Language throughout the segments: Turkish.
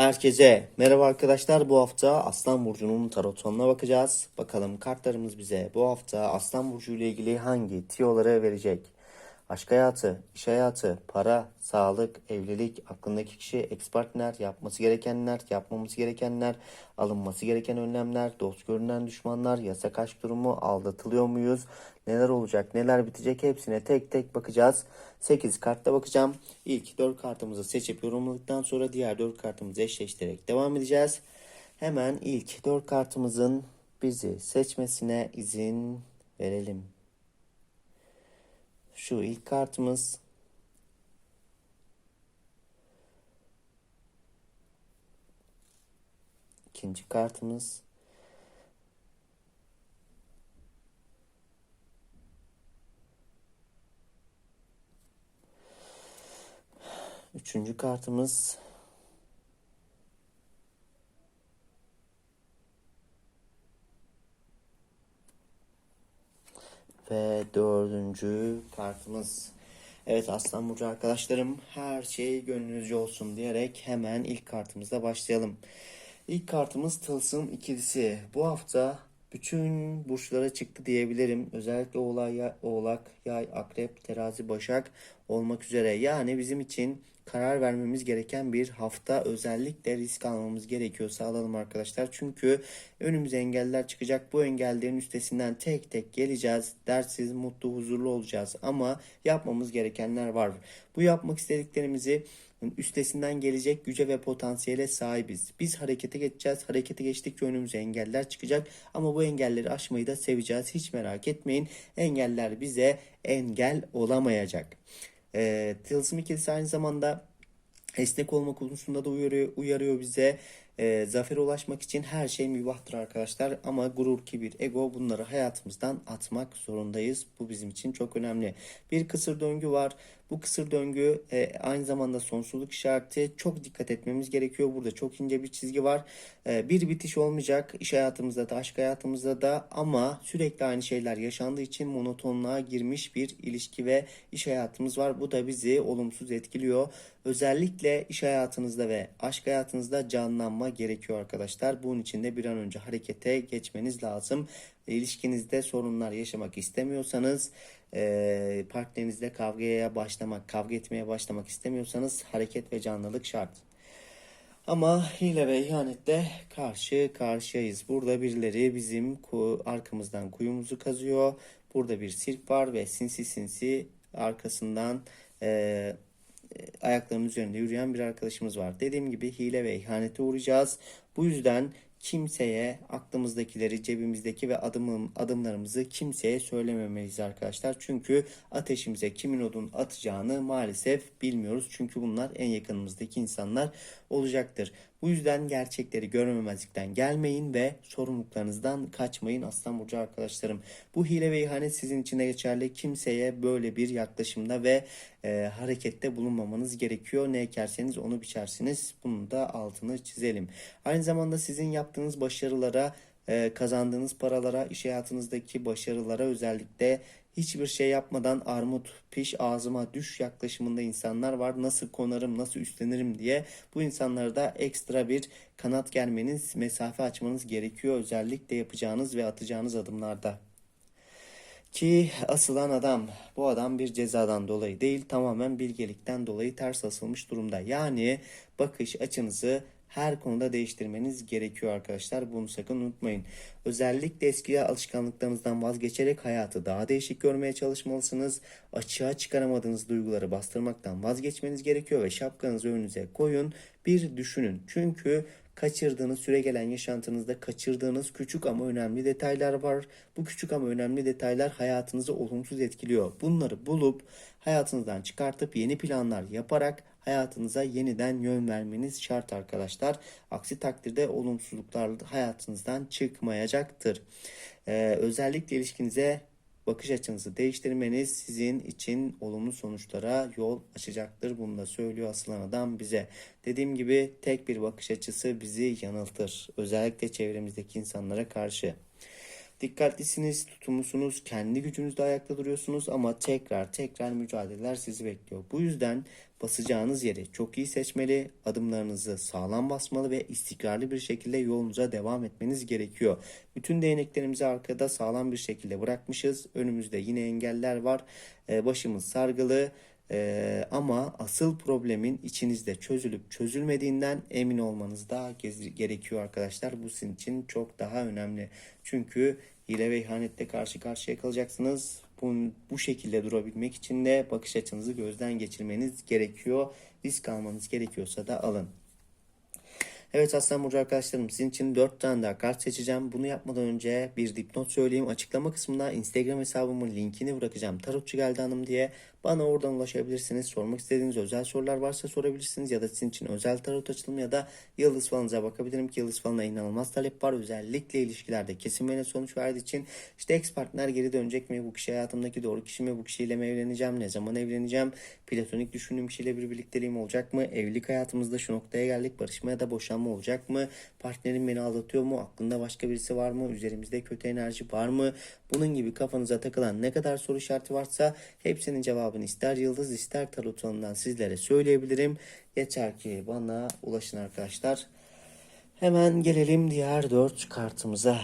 Herkese merhaba arkadaşlar. Bu hafta Aslan Burcu'nun tarot sonuna bakacağız. Bakalım kartlarımız bize bu hafta Aslan Burcu ile ilgili hangi tiyoları verecek? Aşk hayatı, iş hayatı, para, sağlık, evlilik, aklındaki kişi, ex partner, yapması gerekenler, yapmamız gerekenler, alınması gereken önlemler, dost görünen düşmanlar, yasak aşk durumu, aldatılıyor muyuz, neler olacak, neler bitecek hepsine tek tek bakacağız. 8 kartta bakacağım. İlk 4 kartımızı seçip yorumladıktan sonra diğer 4 kartımızı eşleştirerek devam edeceğiz. Hemen ilk 4 kartımızın bizi seçmesine izin verelim. Şu ilk kartımız. İkinci kartımız. Üçüncü kartımız Ve dördüncü kartımız. Evet Aslan Burcu arkadaşlarım her şey gönlünüzce olsun diyerek hemen ilk kartımızla başlayalım. İlk kartımız Tılsım ikilisi. Bu hafta bütün burçlara çıktı diyebilirim. Özellikle oğlak, oğlak, yay, akrep, terazi, başak olmak üzere. Yani bizim için karar vermemiz gereken bir hafta özellikle risk almamız gerekiyorsa alalım arkadaşlar. Çünkü önümüze engeller çıkacak. Bu engellerin üstesinden tek tek geleceğiz. Dersiz, mutlu, huzurlu olacağız. Ama yapmamız gerekenler var. Bu yapmak istediklerimizi üstesinden gelecek güce ve potansiyele sahibiz. Biz harekete geçeceğiz. Harekete geçtikçe önümüze engeller çıkacak. Ama bu engelleri aşmayı da seveceğiz. Hiç merak etmeyin. Engeller bize engel olamayacak. E, Tılsım ikilisi aynı zamanda esnek olma konusunda da uyarıyor, uyarıyor bize. E, zafere ulaşmak için her şey mübahtır arkadaşlar. Ama gurur, kibir, ego bunları hayatımızdan atmak zorundayız. Bu bizim için çok önemli. Bir kısır döngü var. Bu kısır döngü e, aynı zamanda sonsuzluk işareti. Çok dikkat etmemiz gerekiyor. Burada çok ince bir çizgi var. E, bir bitiş olmayacak iş hayatımızda da aşk hayatımızda da ama sürekli aynı şeyler yaşandığı için monotonluğa girmiş bir ilişki ve iş hayatımız var. Bu da bizi olumsuz etkiliyor. Özellikle iş hayatınızda ve aşk hayatınızda canlanma gerekiyor arkadaşlar. Bunun için de bir an önce harekete geçmeniz lazım. İlişkinizde sorunlar yaşamak istemiyorsanız e, partnerinizle kavgaya başlamak, kavga etmeye başlamak istemiyorsanız hareket ve canlılık şart. Ama hile ve ihanetle karşı karşıyayız. Burada birileri bizim ku- arkamızdan kuyumuzu kazıyor. Burada bir sirk var ve sinsi sinsi arkasından e, ayaklarının üzerinde yürüyen bir arkadaşımız var. Dediğim gibi hile ve ihanete uğrayacağız. Bu yüzden kimseye aklımızdakileri, cebimizdeki ve adımım, adımlarımızı kimseye söylememeliyiz arkadaşlar. Çünkü ateşimize kimin odun atacağını maalesef bilmiyoruz. Çünkü bunlar en yakınımızdaki insanlar olacaktır. Bu yüzden gerçekleri görmemezlikten gelmeyin ve sorumluluklarınızdan kaçmayın aslan burcu arkadaşlarım. Bu hile ve ihanet sizin için de geçerli. Kimseye böyle bir yaklaşımda ve e, harekette bulunmamanız gerekiyor. Ne ekerseniz onu biçersiniz. Bunun da altını çizelim. Aynı zamanda sizin yaptığınız başarılara e, kazandığınız paralara, iş hayatınızdaki başarılara özellikle hiçbir şey yapmadan armut piş ağzıma düş yaklaşımında insanlar var. Nasıl konarım, nasıl üstlenirim diye bu insanlara da ekstra bir kanat germeniz, mesafe açmanız gerekiyor. Özellikle yapacağınız ve atacağınız adımlarda. Ki asılan adam bu adam bir cezadan dolayı değil tamamen bilgelikten dolayı ters asılmış durumda. Yani bakış açınızı her konuda değiştirmeniz gerekiyor arkadaşlar. Bunu sakın unutmayın. Özellikle eski alışkanlıklarınızdan vazgeçerek hayatı daha değişik görmeye çalışmalısınız. Açığa çıkaramadığınız duyguları bastırmaktan vazgeçmeniz gerekiyor ve şapkanızı önünüze koyun. Bir düşünün. Çünkü kaçırdığınız süre gelen yaşantınızda kaçırdığınız küçük ama önemli detaylar var. Bu küçük ama önemli detaylar hayatınızı olumsuz etkiliyor. Bunları bulup hayatınızdan çıkartıp yeni planlar yaparak hayatınıza yeniden yön vermeniz şart arkadaşlar. Aksi takdirde olumsuzluklar hayatınızdan çıkmayacaktır. Ee, özellikle ilişkinize bakış açınızı değiştirmeniz sizin için olumlu sonuçlara yol açacaktır. Bunu da söylüyor asılan adam bize. Dediğim gibi tek bir bakış açısı bizi yanıltır. Özellikle çevremizdeki insanlara karşı. Dikkatlisiniz, tutumlusunuz, kendi gücünüzde ayakta duruyorsunuz ama tekrar tekrar mücadeleler sizi bekliyor. Bu yüzden basacağınız yeri çok iyi seçmeli, adımlarınızı sağlam basmalı ve istikrarlı bir şekilde yolunuza devam etmeniz gerekiyor. Bütün değneklerimizi arkada sağlam bir şekilde bırakmışız. Önümüzde yine engeller var. Ee, başımız sargılı. Ee, ama asıl problemin içinizde çözülüp çözülmediğinden emin olmanız da gerekiyor arkadaşlar. Bu sizin için çok daha önemli. Çünkü hile ve ihanetle karşı karşıya kalacaksınız. Bu, bu şekilde durabilmek için de bakış açınızı gözden geçirmeniz gerekiyor. Risk almanız gerekiyorsa da alın. Evet Aslan Burcu arkadaşlarım sizin için 4 tane daha kart seçeceğim. Bunu yapmadan önce bir dipnot söyleyeyim. Açıklama kısmına Instagram hesabımın linkini bırakacağım. Tarotçu geldi hanım diye. Bana oradan ulaşabilirsiniz. Sormak istediğiniz özel sorular varsa sorabilirsiniz. Ya da sizin için özel tarot açılımı ya da yıldız falınıza bakabilirim ki yıldız falına inanılmaz talep var. Özellikle ilişkilerde kesin net sonuç verdiği için işte ex partner geri dönecek mi? Bu kişi hayatımdaki doğru kişi mi? Bu kişiyle mi evleneceğim? Ne zaman evleneceğim? Platonik düşündüğüm kişiyle bir birlikteliğim olacak mı? Evlilik hayatımızda şu noktaya geldik. Barışma ya da boşanma olacak mı? Partnerim beni aldatıyor mu? Aklında başka birisi var mı? Üzerimizde kötü enerji var mı? Bunun gibi kafanıza takılan ne kadar soru işareti varsa hepsinin cevabını ister yıldız ister tarot alanından sizlere söyleyebilirim. Yeter ki bana ulaşın arkadaşlar. Hemen gelelim diğer dört kartımıza.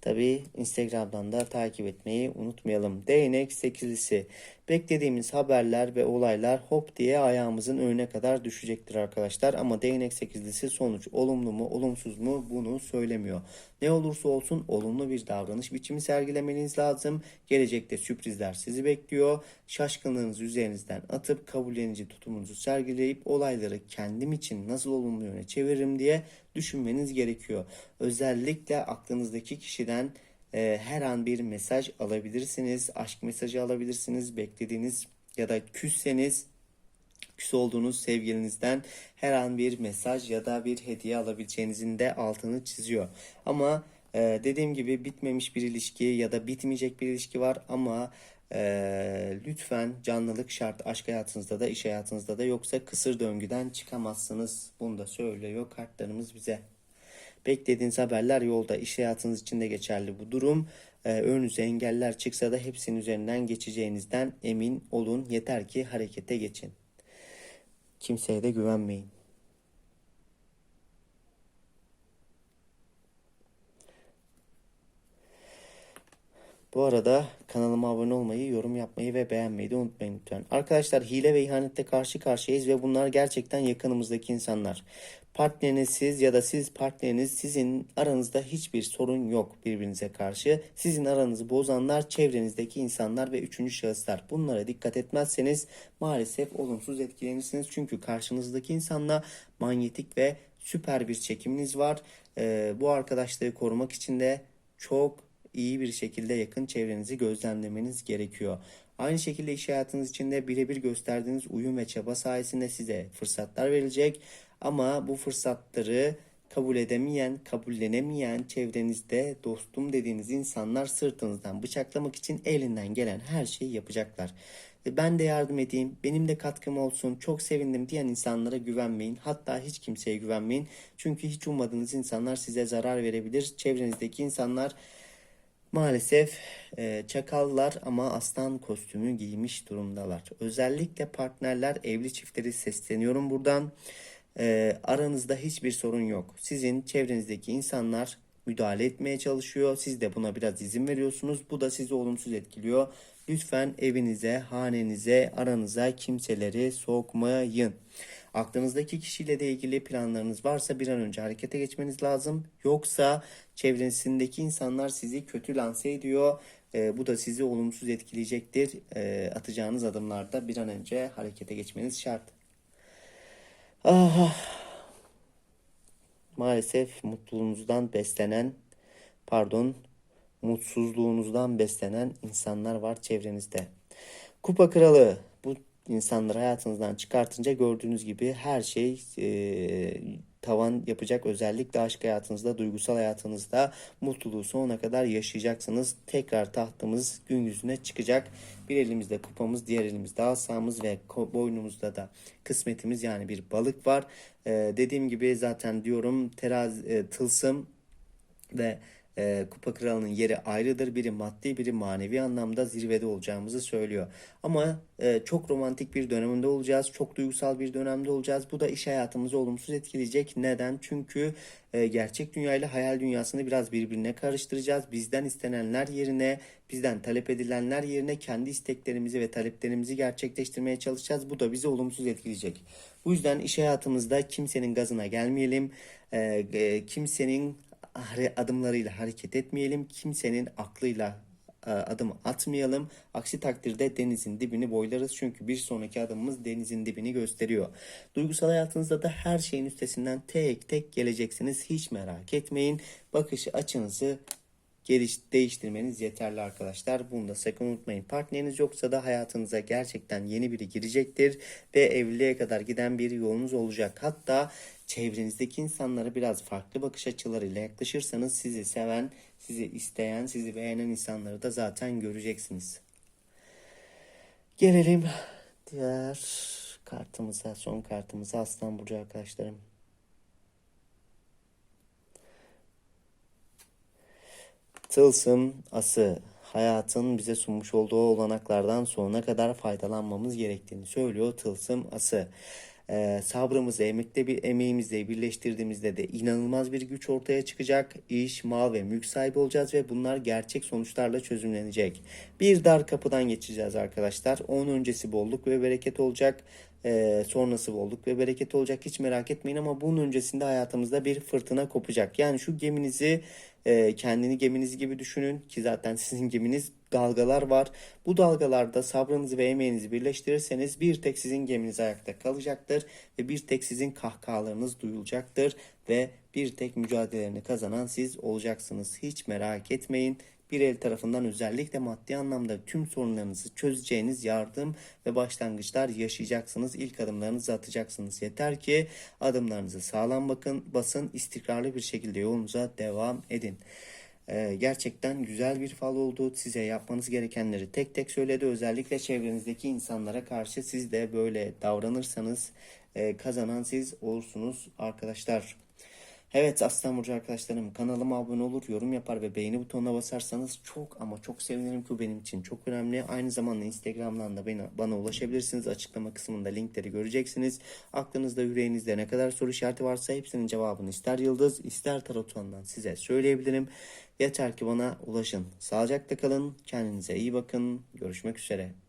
Tabi Instagram'dan da takip etmeyi unutmayalım. Değnek sekizlisi. Beklediğimiz haberler ve olaylar hop diye ayağımızın önüne kadar düşecektir arkadaşlar. Ama değnek sekizlisi sonuç olumlu mu olumsuz mu bunu söylemiyor. Ne olursa olsun olumlu bir davranış biçimi sergilemeniz lazım. Gelecekte sürprizler sizi bekliyor. Şaşkınlığınızı üzerinizden atıp kabullenici tutumunuzu sergileyip olayları kendim için nasıl olumlu yöne çeviririm diye düşünmeniz gerekiyor. Özellikle aklınızdaki kişiden e, her an bir mesaj alabilirsiniz. Aşk mesajı alabilirsiniz. Beklediğiniz ya da küsseniz küs olduğunuz sevgilinizden her an bir mesaj ya da bir hediye alabileceğinizin de altını çiziyor. Ama e, dediğim gibi bitmemiş bir ilişki ya da bitmeyecek bir ilişki var ama e, lütfen canlılık şart aşk hayatınızda da iş hayatınızda da yoksa kısır döngüden çıkamazsınız. Bunu da söylüyor kartlarımız bize. Beklediğiniz haberler yolda. İş hayatınız için de geçerli bu durum. Ee, önünüze engeller çıksa da hepsinin üzerinden geçeceğinizden emin olun. Yeter ki harekete geçin. Kimseye de güvenmeyin. Bu arada kanalıma abone olmayı, yorum yapmayı ve beğenmeyi de unutmayın lütfen. Arkadaşlar hile ve ihanette karşı karşıyayız ve bunlar gerçekten yakınımızdaki insanlar. Partneriniz ya da siz partneriniz sizin aranızda hiçbir sorun yok birbirinize karşı. Sizin aranızı bozanlar çevrenizdeki insanlar ve üçüncü şahıslar. Bunlara dikkat etmezseniz maalesef olumsuz etkilenirsiniz. Çünkü karşınızdaki insanla manyetik ve süper bir çekiminiz var. Ee, bu arkadaşları korumak için de çok iyi bir şekilde yakın çevrenizi gözlemlemeniz gerekiyor. Aynı şekilde iş hayatınız içinde birebir gösterdiğiniz uyum ve çaba sayesinde size fırsatlar verilecek. Ama bu fırsatları kabul edemeyen, kabullenemeyen çevrenizde dostum dediğiniz insanlar sırtınızdan bıçaklamak için elinden gelen her şeyi yapacaklar. Ben de yardım edeyim, benim de katkım olsun, çok sevindim diyen insanlara güvenmeyin. Hatta hiç kimseye güvenmeyin. Çünkü hiç ummadığınız insanlar size zarar verebilir. Çevrenizdeki insanlar Maalesef e, çakallar ama aslan kostümü giymiş durumdalar. Özellikle partnerler, evli çiftleri sesleniyorum buradan. E, aranızda hiçbir sorun yok. Sizin çevrenizdeki insanlar müdahale etmeye çalışıyor. Siz de buna biraz izin veriyorsunuz. Bu da sizi olumsuz etkiliyor. Lütfen evinize, hanenize, aranıza kimseleri sokmayın. Aklınızdaki kişiyle de ilgili planlarınız varsa bir an önce harekete geçmeniz lazım. Yoksa çevresindeki insanlar sizi kötü lanse ediyor. Ee, bu da sizi olumsuz etkileyecektir. Ee, atacağınız adımlarda bir an önce harekete geçmeniz şart. Ah, maalesef mutluluğunuzdan beslenen, pardon, mutsuzluğunuzdan beslenen insanlar var çevrenizde. Kupa kralı insanları hayatınızdan çıkartınca gördüğünüz gibi her şey e, tavan yapacak. Özellikle aşk hayatınızda, duygusal hayatınızda mutluluğu sonuna kadar yaşayacaksınız. Tekrar tahtımız gün yüzüne çıkacak. Bir elimizde kupamız, diğer elimizde asamız ve boynumuzda da kısmetimiz yani bir balık var. E, dediğim gibi zaten diyorum terazi, e, tılsım ve e, Kupa Kralı'nın yeri ayrıdır. Biri maddi, biri manevi anlamda zirvede olacağımızı söylüyor. Ama e, çok romantik bir döneminde olacağız. Çok duygusal bir dönemde olacağız. Bu da iş hayatımızı olumsuz etkileyecek. Neden? Çünkü e, gerçek dünya ile hayal dünyasını biraz birbirine karıştıracağız. Bizden istenenler yerine, bizden talep edilenler yerine kendi isteklerimizi ve taleplerimizi gerçekleştirmeye çalışacağız. Bu da bizi olumsuz etkileyecek. Bu yüzden iş hayatımızda kimsenin gazına gelmeyelim. E, e, kimsenin adımlarıyla hareket etmeyelim. Kimsenin aklıyla e, adım atmayalım. Aksi takdirde denizin dibini boylarız. Çünkü bir sonraki adımımız denizin dibini gösteriyor. Duygusal hayatınızda da her şeyin üstesinden tek tek geleceksiniz. Hiç merak etmeyin. Bakış açınızı geliş, değiştirmeniz yeterli arkadaşlar. Bunu da sakın unutmayın. Partneriniz yoksa da hayatınıza gerçekten yeni biri girecektir ve evliliğe kadar giden bir yolunuz olacak. Hatta çevrenizdeki insanlara biraz farklı bakış açılarıyla yaklaşırsanız sizi seven, sizi isteyen, sizi beğenen insanları da zaten göreceksiniz. Gelelim diğer kartımıza, son kartımıza Aslan Burcu arkadaşlarım. Tılsım ası hayatın bize sunmuş olduğu olanaklardan sonuna kadar faydalanmamız gerektiğini söylüyor Tılsım ası. Ee, sabrımızı emekle bir emeğimizle birleştirdiğimizde de inanılmaz bir güç ortaya çıkacak. İş, mal ve mülk sahibi olacağız ve bunlar gerçek sonuçlarla çözümlenecek. Bir dar kapıdan geçeceğiz arkadaşlar. Onun öncesi bolluk ve bereket olacak. Ee, sonrası bolluk ve bereket olacak. Hiç merak etmeyin ama bunun öncesinde hayatımızda bir fırtına kopacak. Yani şu geminizi e, kendini geminiz gibi düşünün ki zaten sizin geminiz dalgalar var. Bu dalgalarda sabrınızı ve emeğinizi birleştirirseniz bir tek sizin geminiz ayakta kalacaktır ve bir tek sizin kahkahalarınız duyulacaktır ve bir tek mücadelelerini kazanan siz olacaksınız. Hiç merak etmeyin. Bir el tarafından özellikle maddi anlamda tüm sorunlarınızı çözeceğiniz yardım ve başlangıçlar yaşayacaksınız. İlk adımlarınızı atacaksınız. Yeter ki adımlarınızı sağlam bakın, basın, istikrarlı bir şekilde yolunuza devam edin. Ee, gerçekten güzel bir fal oldu. Size yapmanız gerekenleri tek tek söyledi. Özellikle çevrenizdeki insanlara karşı siz de böyle davranırsanız e, kazanan siz olursunuz arkadaşlar. Evet Aslan Burcu arkadaşlarım kanalıma abone olur, yorum yapar ve beğeni butonuna basarsanız çok ama çok sevinirim ki benim için çok önemli. Aynı zamanda Instagram'dan da bana, bana ulaşabilirsiniz. Açıklama kısmında linkleri göreceksiniz. Aklınızda yüreğinizde ne kadar soru işareti varsa hepsinin cevabını ister yıldız ister tarotundan size söyleyebilirim. Yeter ki bana ulaşın. Sağlıcakla kalın, kendinize iyi bakın. Görüşmek üzere.